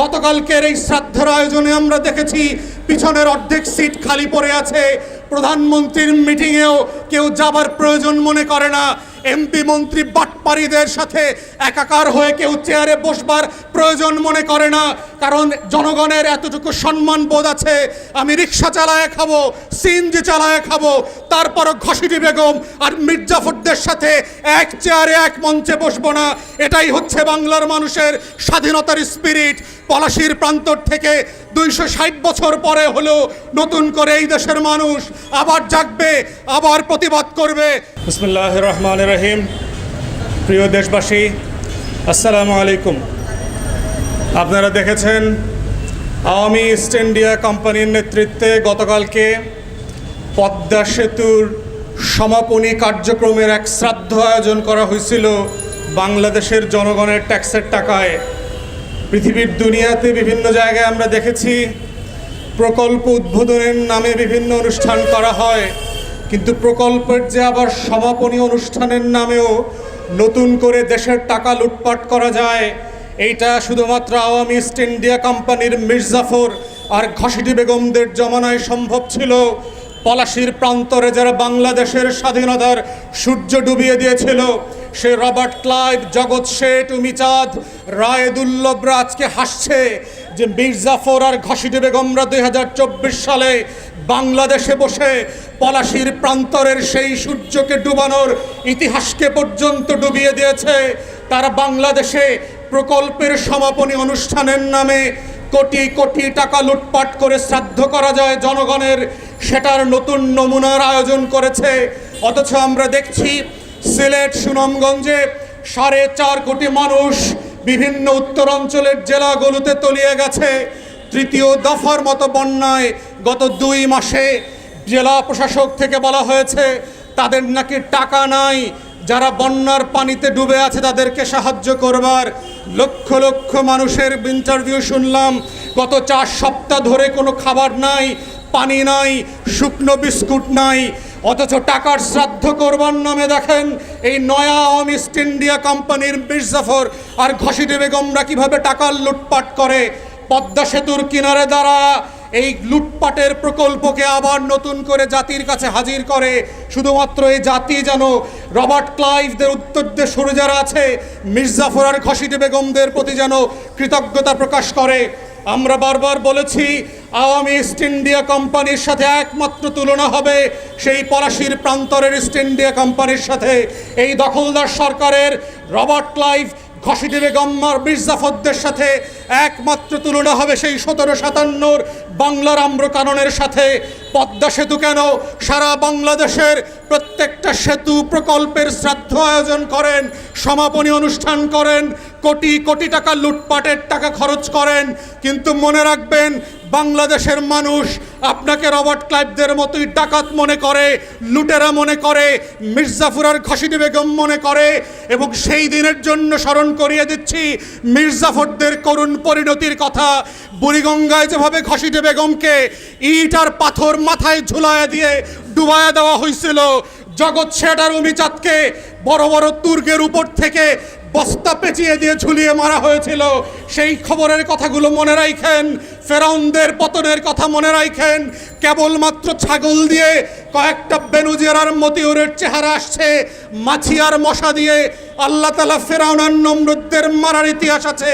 গতকালকের এই শ্রাদ্ধের আয়োজনে আমরা দেখেছি পিছনের অর্ধেক সিট খালি পড়ে আছে। প্রধানমন্ত্রীর মিটিংয়েও কেউ যাবার প্রয়োজন মনে করে না। এমপি মন্ত্রী বাটপাড়িদের সাথে একাকার হয়ে কেউ চেয়ারে বসবার প্রয়োজন মনে করে না, কারণ জনগণের এতটুকু সম্মান বোধ আছে, আমি রিক্সা চালায় খাব, সিএনজি চালায় খাব, তারপরও ঘসিটি বেগম আর মির্জাফরদের সাথে এক চেয়ারে এক মঞ্চে বসবো না। এটাই হচ্ছে বাংলার মানুষের স্বাধীনতার স্পিরিট। পলাশির প্রান্তর থেকে দুইশো ষাট বছর পরে হলেও নতুন করে এই দেশের মানুষ আবার জাগবে, আবার প্রতিবাদ করবে। বিসমুল্লাহ রহমান রহিম, প্রিয় দেশবাসী, আসসালামু আলাইকুম। আপনারা দেখেছেন আওয়ামী ইস্ট ইন্ডিয়া কোম্পানির নেতৃত্বে গতকালকে পদ্মা সেতুর সমাপনী কার্যক্রমের এক শ্রাদ্ধ আয়োজন করা হয়েছিল বাংলাদেশের জনগণের ট্যাক্সের টাকায়। পৃথিবীর দুনিয়াতে বিভিন্ন জায়গায় আমরা দেখেছি প্রকল্প উদ্বোধনের নামে বিভিন্ন অনুষ্ঠান করা হয়। কিন্তু প্রকল্পের যে আবার সমাপনী অনুষ্ঠানের নামেও নতুন করে দেশের টাকা লুটপাট করা যায়, এইটা শুধুমাত্র আওয়ামী ইস্ট ইন্ডিয়া কোম্পানির মির্জাফর আর ঘসিটি বেগমদের জমানায় সম্ভব ছিল। পলাশির প্রান্তরে যারা বাংলাদেশের স্বাধীনতার সূর্য ডুবিয়ে দিয়েছিল, সে রবার্ট ক্লাইভ, জগৎ শেঠ, উমিচাঁদ রায়দুল্লভরা আজকে হাসছে। যে মির্জাফর আর ঘসিটি বেগমরা দুই হাজার চব্বিশ সালে বাংলাদেশে বসে পলাশির প্রান্তরের সেই সূর্যকে ডুবানোর ইতিহাসকে পর্যন্ত ডুবিয়ে দিয়েছে। তারা বাংলাদেশে প্রকল্পের সমাপনী অনুষ্ঠানের নামে কোটি কোটি টাকা লুটপাট করে শ্রাদ্ধ করা যায় জনগণের। সেটার নতুন নমুনার আয়োজন করেছে। অথচ আমরা দেখছি সিলেট, সুনামগঞ্জে সাড়ে চার কোটি মানুষ বিভিন্ন উত্তরাঞ্চলের জেলাগুলোতে তলিয়ে গেছে। তৃতীয় দফার মতো বন্যায় গত দুই মাসে জেলা প্রশাসক থেকে বলা হয়েছে, তাদের নাকি টাকা নাই। যারা বন্যার পানিতে ডুবে আছে তাদেরকে সাহায্য করবার। লক্ষ লক্ষ মানুষের ইন্টারভিউ শুনলাম, গত চার সপ্তাহ ধরে কোনো খাবার নাই, পানি নাই, শুকনো বিস্কুট নাই। অথচ টাকার শ্রাদ্ধ করবার নামে দেখেন এই নয়া আওয়ামী ইস্ট ইন্ডিয়া কোম্পানির মির্জাফর আর ঘসিটি বেগমরা কীভাবে টাকার লুটপাট করে? পদ্মা সেতুর কিনারে দ্বারা এই লুটপাটের প্রকল্পকে আবার নতুন করে জাতির কাছে হাজির করে। শুধুমাত্র এই জাতি যেন রবার্ট ক্লাইভদের উত্তর উত্তরদের সরে যারা আছে মির্জাফর আর ঘসিটি বেগমদের প্রতি যেন কৃতজ্ঞতা প্রকাশ করে। আমরা বারবার বলেছি আওয়ামী ইস্ট ইন্ডিয়া কোম্পানির সাথে একমাত্র তুলনা হবে সেই পলাশির প্রান্তরের ইস্ট ইন্ডিয়া কোম্পানির সাথে। এই দখলদার সরকারের রবার্ট ক্লাইভ ঘসিটি বেগম্মার মির্জাফরদের সাথে একমাত্র তুলনা হবে সেই সতেরো সাতান্নর বাংলার আম্রকাননের সাথে। পদ্মা সেতু কেন? সারা বাংলাদেশের প্রত্যেকটা সেতু প্রকল্পের শ্রাদ্ধ আয়োজন করেন, সমাপনী অনুষ্ঠান করেন, কোটি কোটি টাকা লুটপাটের টাকা খরচ করেন। কিন্তু মনে রাখবেন বাংলাদেশের মানুষ আপনাকে রবার্ট ক্লাইভদের মতোই ডাকাত মনে করে, লুটেরা মনে করে, মির্জাফুরার ঘসিটি বেগম মনে করে, এবং সেই দিনের জন্য স্মরণ করিয়ে দিচ্ছি মির্জাফরদের করুণ পরিণতির কথা। বুড়িগঙ্গায় যেভাবে ঘসিটি বেগমকে ইট আর পাথর মাথায় ঝুলায় দিয়ে ডুবায়া দেওয়া হয়েছিল জগৎ শেঠ আর অমিচাঁদকে বড় বড় তুর্গের উপর থেকে বস্তা পেঁচিয়ে দিয়ে ঝুলিয়ে মারা হয়েছিল, সেই খবরের কথাগুলো মনে রাখেন। ফেরাউনদের পতনের কথা মনে রাখেন কেবলমাত্র ছাগল দিয়ে কয়েকটা বেনুজেরার মতিউরের চেহারা আসছে। মাছি আর মশা দিয়ে আল্লাহ তালা ফেরাউন আর নমরুদ্দের মারার ইতিহাস আছে।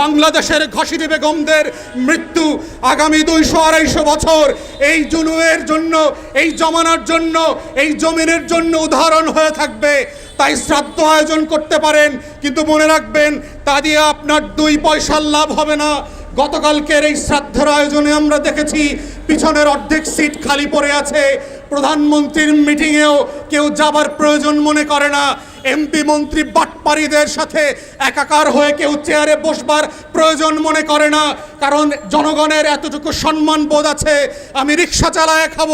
বাংলাদেশের ঘসিটি বেগমদের মৃত্যু আগামী দুইশো আড়াইশো বছর। এই জুনুয়ের জন্য, এই জমানার জন্য, এই জমিনের জন্য উদাহরণ হয়ে থাকবে। তাই শ্রাদ্ধ আয়োজন করতে পারেন, কিন্তু মনে রাখবেন, তা দিয়ে আপনার দুই পয়সার লাভ হবে না। গতকালকের এই শ্রাদ্ধের আয়োজনে আমরা দেখেছি পিছনের অর্ধেক সিট খালি পড়ে আছে। প্রধানমন্ত্রীর মিটিংয়েও কেউ যাবার প্রয়োজন মনে করে না। এমপি মন্ত্রী বাটপাড়িদের সাথে একাকার হয়ে কেউ চেয়ারে বসবার প্রয়োজন মনে করে না। কারণ জনগণের এতটুকু সম্মান বোধ আছে, আমি রিক্সা চালায় খাব,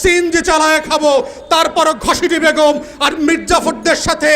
সিএনজি চালায় খাব, তারপরও ঘসিটি বেগম আর মির্জাফরদের সাথে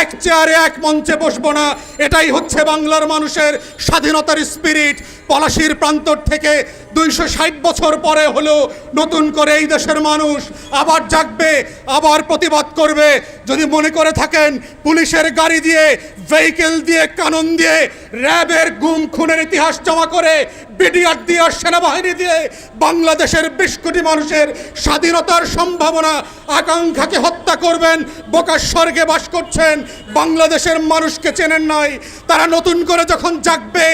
এক চেয়ারে এক মঞ্চে বসবো না। এটাই হচ্ছে বাংলার মানুষের স্বাধীনতার স্পিরিট পলাশির প্রান্তর থেকে দুইশো ষাট বছর পরে হলো নতুন করে এই দেশের মানুষ। আবার জাগবে, আবার প্রতিবাদ করবে। যদি মনে করে থাকেন পুলিশের গাড়ি দিয়ে ভেহিকেল দিয়ে, কানন দিয়ে, র্যাবের গুম, খুনের ইতিহাস জমা করে, বিডিআর দিয়ে, সেনাবাহিনী দিয়ে, বাংলাদেশের বিশ কোটি মানুষের স্বাধীনতার সম্ভাবনা, আকাঙ্ক্ষাকে হত্যা করবেন বোকার স্বর্গে বাস করছেন, বাংলাদেশের মানুষকে চেনেন নাই, তারা নতুন করে যখন জাগবে,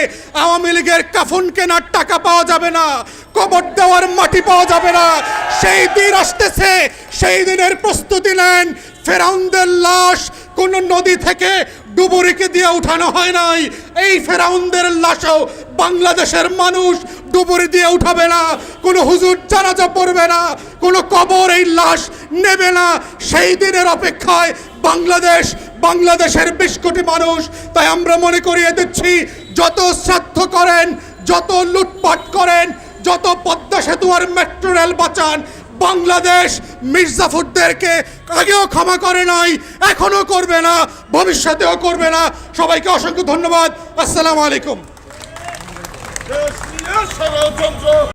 আওয়ামী লীগের কাফন কেনার টাকা পাওয়া যাবে না, কবর দেওয়ার মাটি পাওয়া যাবে না, সেই দিন আসতেছে, সেই দিনের প্রস্তুতি নেন, ফেরাউনদের লাশ কোন নদী থেকে ডুবুরিকে দিয়ে উঠানো হয় নাই। এই ফেরাউনদের লাশও বাংলাদেশের মানুষ ডুবুরি দিয়ে উঠাবে না। কোনো হুজুর জানাজা পড়বে না, কোনো কবর এই লাশ নেবে না। সেই দিনের অপেক্ষায় বাংলাদেশ, বাংলাদেশের বিশ কোটি মানুষ। তাই আমরা মনে করিয়ে দিচ্ছি, যত শ্রাদ্ধ করেন, যত লুটপাট করেন, যত পদ্মা সেতু আর মেট্রো রেল বাঁচান বাংলাদেশ মির্জাফরদেরকে আগেও ক্ষমা করে নাই, এখনও করবে না, ভবিষ্যতেও করবে না। সবাইকে অসংখ্য ধন্যবাদ। আসসালামু আলাইকুম।